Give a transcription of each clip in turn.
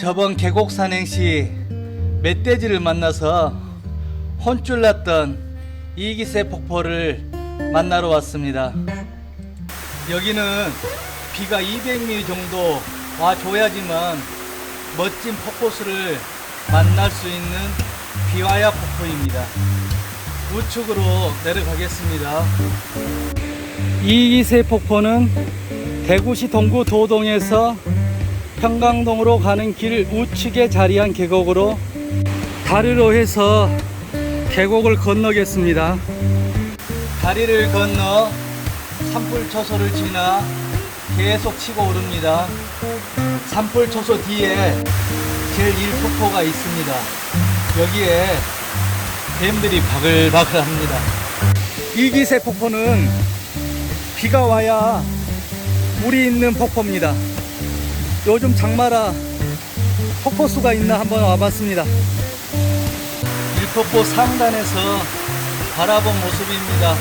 저번 계곡 산행 시 멧돼지를 만나서 혼쭐 났던 이기세 폭포를 만나러 왔습니다. 여기는 비가 200mm 정도 와줘야지만 멋진 폭포수를 만날 수 있는 비와야 폭포입니다. 우측으로 내려가겠습니다. 이기세 폭포는 대구시 동구 도동에서 평강동으로 가는 길 우측에 자리한 계곡으로 다리로 해서 계곡을 건너겠습니다. 다리를 건너 산불 초소를 지나 계속 치고 오릅니다. 산불 초소 뒤에 제1폭포가 있습니다. 여기에 뱀들이 바글바글합니다. 이기세 폭포는 비가 와야 물이 있는 폭포입니다. 요즘 장마라 폭포수가 있나 한번 와봤습니다. 일폭포 상단에서 바라본 모습입니다.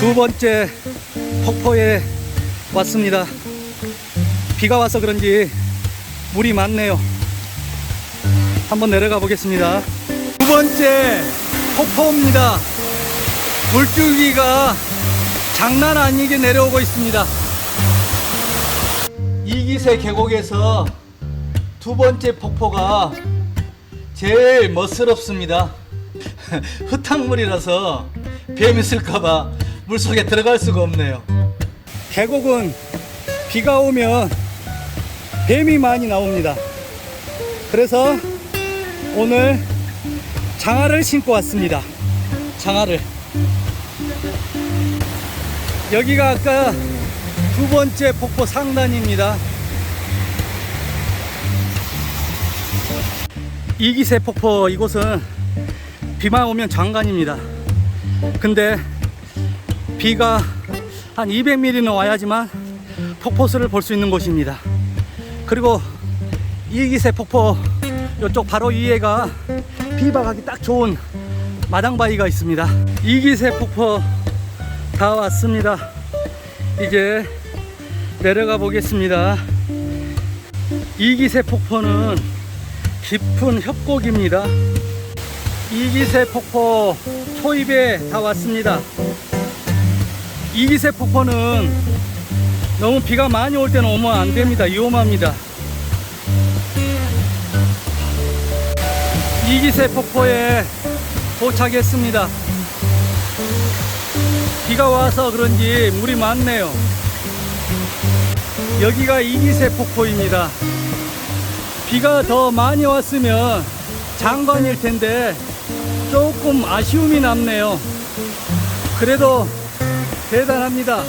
두 번째 폭포에 왔습니다. 비가 와서 그런지 물이 많네요. 한번 내려가 보겠습니다. 두 번째 폭포입니다. 물줄기가 장난 아니게 내려오고 있습니다. 이기세 계곡에서 두 번째 폭포가 제일 멋스럽습니다. 흙탕물이라서 뱀 있을까봐 물속에 들어갈 수가 없네요. 계곡은 비가 오면 뱀이 많이 나옵니다. 그래서 오늘 장화를 신고 왔습니다. 장화를. 여기가 아까 두 번째 폭포 상단입니다. 이기세 폭포 이곳은 비만 오면 장관입니다. 근데 비가 한 200mm는 와야지만 폭포수를 볼 수 있는 곳입니다. 그리고 이기세 폭포 이쪽 바로 위에가 비박하기 딱 좋은 마당바위가 있습니다. 이기세 폭포 다 왔습니다. 이제 내려가 보겠습니다. 이기세 폭포는 깊은 협곡입니다. 이기세 폭포 초입에 다 왔습니다. 이기세 폭포는 너무 비가 많이 올 때는 오면 안 됩니다. 위험합니다. 이기세 폭포에 도착했습니다. 비가 와서 그런지 물이 많네요. 여기가 이기세 폭포입니다. 비가 더 많이 왔으면 장관일 텐데 조금 아쉬움이 남네요. 그래도 대단합니다.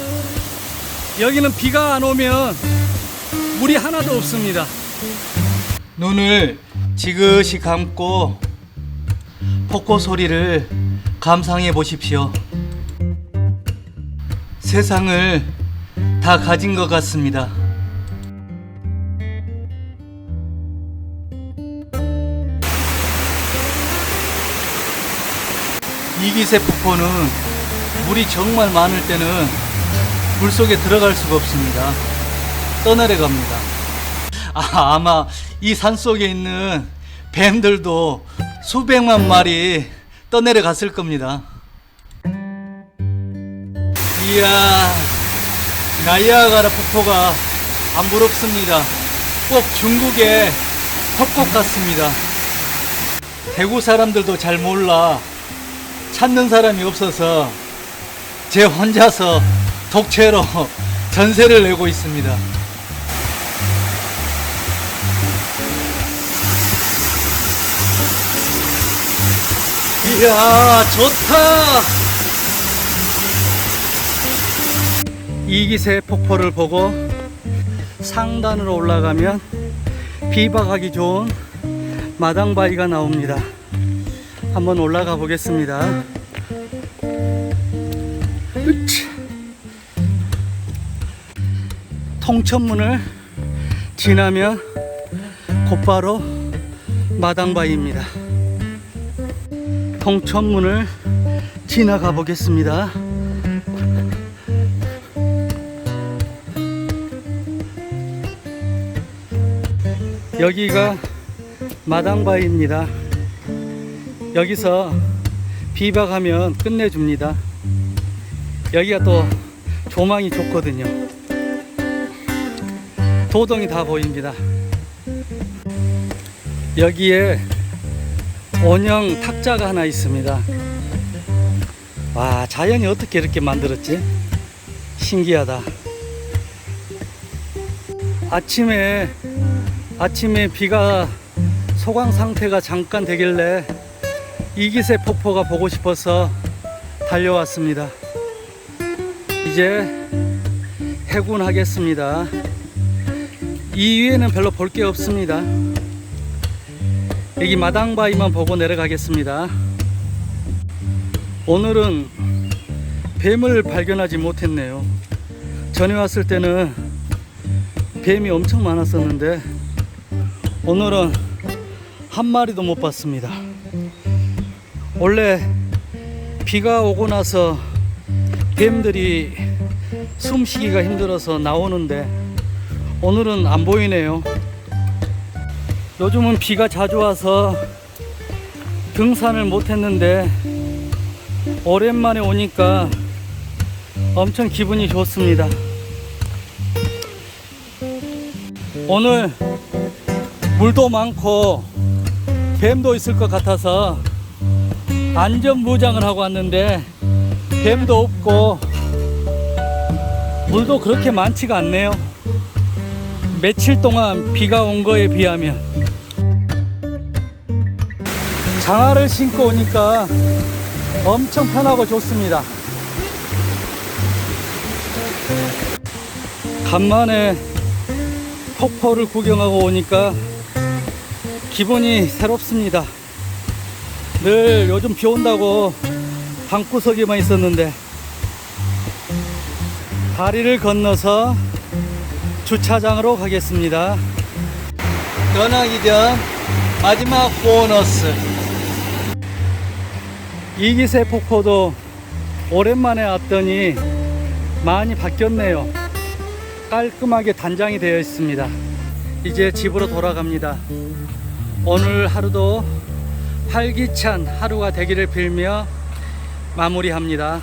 여기는 비가 안 오면 물이 하나도 없습니다. 눈을 지그시 감고 폭포 소리를 감상해 보십시오. 세상을 다 가진 것 같습니다. 이기세 폭포는 물이 정말 많을 때는 물 속에 들어갈 수가 없습니다. 떠내려 갑니다. 아, 아마 이 산 속에 있는 뱀들도 수백만 마리 떠내려 갔을 겁니다. 이야, 나이아가라 폭포가 안 부럽습니다. 꼭 중국의 협곡 같습니다. 대구 사람들도 잘 몰라 찾는 사람이 없어서 제 혼자서 독채로 전세를 내고 있습니다. 이야, 좋다! 이 기세 폭포를 보고 상단으로 올라가면 비박하기 좋은 마당바위가 나옵니다. 한번 올라가 보겠습니다. 통천문을 지나면 곧바로 마당바위입니다. 통천문을 지나가 보겠습니다. 여기가 마당바위입니다. 여기서 비박하면 끝내줍니다. 여기가 또 조망이 좋거든요. 도동이 다 보입니다. 여기에 원형 탁자가 하나 있습니다. 와, 자연이 어떻게 이렇게 만들었지? 신기하다. 아침에 아침에 비가 소강 상태가 잠깐 되길래 이기세 폭포가 보고 싶어서 달려왔습니다. 이제 해군하겠습니다. 이 위에는 별로 볼 게 없습니다. 여기 마당바위만 보고 내려가겠습니다. 오늘은 뱀을 발견하지 못했네요. 전에 왔을 때는 뱀이 엄청 많았었는데 오늘은 한 마리도 못 봤습니다. 원래 비가 오고 나서 뱀들이 숨쉬기가 힘들어서 나오는데 오늘은 안 보이네요. 요즘은 비가 자주 와서 등산을 못 했는데 오랜만에 오니까 엄청 기분이 좋습니다. 오늘 물도 많고 뱀도 있을 것 같아서 안전무장을 하고 왔는데 뱀도 없고 물도 그렇게 많지가 않네요. 며칠 동안 비가 온 거에 비하면 장화를 신고 오니까 엄청 편하고 좋습니다. 간만에 폭포를 구경하고 오니까 기분이 새롭습니다. 늘 요즘 비 온다고 방구석에만 있었는데 다리를 건너서 주차장으로 가겠습니다. 떠나기 전 마지막 보너스. 이기세 폭포도 오랜만에 왔더니 많이 바뀌었네요. 깔끔하게 단장이 되어 있습니다. 이제 집으로 돌아갑니다. 오늘 하루도 활기찬 하루가 되기를 빌며 마무리합니다.